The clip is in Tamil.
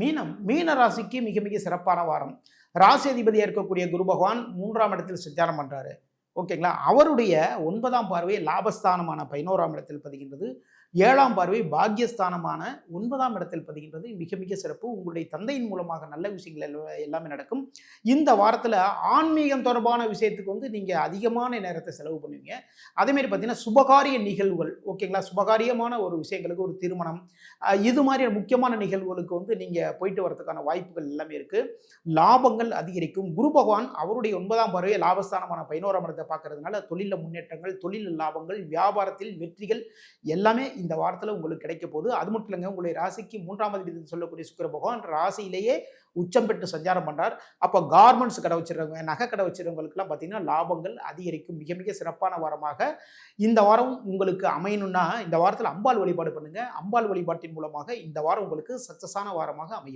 மீனம் மீன ராசிக்கு மிக மிக சிறப்பான வாரம். ராசி அதிபதியாக இருக்கக்கூடிய குரு பகவான் மூன்றாம் இடத்தில் சஞ்சாரம் பண்ணுறாரு ஓகேங்களா? அவருடைய ஒன்பதாம் பார்வை லாபஸ்தானமான பதினோராம் இடத்தில் பதிகின்றது. ஏழாம் பார்வை பாக்கியஸ்தானமான ஒன்பதாம் இடத்தில் பதிகின்றது. மிக மிக சிறப்பு. உங்களுடைய தந்தையின் மூலமாக நல்ல விஷயங்கள் எல்லாமே நடக்கும். இந்த வாரத்தில் ஆன்மீகம் தொடர்பான விஷயத்துக்கு வந்து நீங்கள் அதிகமான நேரத்தை செலவு பண்ணுவீங்க. அதேமாரி பார்த்தீங்கன்னா சுபகாரிய நிகழ்வுகள் ஓகேங்களா? சுபகாரியமான ஒரு விஷயங்களுக்கு ஒரு திருமணம் இது மாதிரி முக்கியமான நிகழ்வுகளுக்கு வந்து நீங்கள் போயிட்டு வரதுக்கான வாய்ப்புகள் எல்லாமே இருக்குது லாபங்கள் அதிகரிக்கும். குரு பகவான் அவருடைய ஒன்பதாம் பார்வையை லாபஸ்தானமான பதினோராம் இடத்தை பார்க்கறதுனால தொழிலில் முன்னேற்றங்கள் தொழில் லாபங்கள் வியாபாரத்தில் வெற்றிகள் எல்லாமே இந்த வாரத்தில் உங்களுக்கு கிடைக்க போகுது. அது மட்டும் இல்லைங்க உங்களுடைய ராசிக்கு மூன்றாம் தேதி சொல்லக்கூடிய சுக்கர பகவான் ராசியிலேயே உச்சம் பெற்று சஞ்சாரம் பண்ணுறார் அப்போ கார்மெண்ட்ஸ் கடை வச்சிருக்கவங்க நகை கடை வச்சிருக்கவங்களுக்குலாம் பார்த்தீங்கன்னா லாபங்கள் அதிகரிக்கும். மிக மிக சிறப்பான வாரமாக இந்த வாரம் உங்களுக்கு அமையணும்னா இந்த வாரத்தில் அம்பாள் வழிபாடு பண்ணுங்க. அம்பாள் வழிபாட்டின் மூலமாக இந்த வாரம் உங்களுக்கு சக்ஸஸான வாரமாக அமையும்.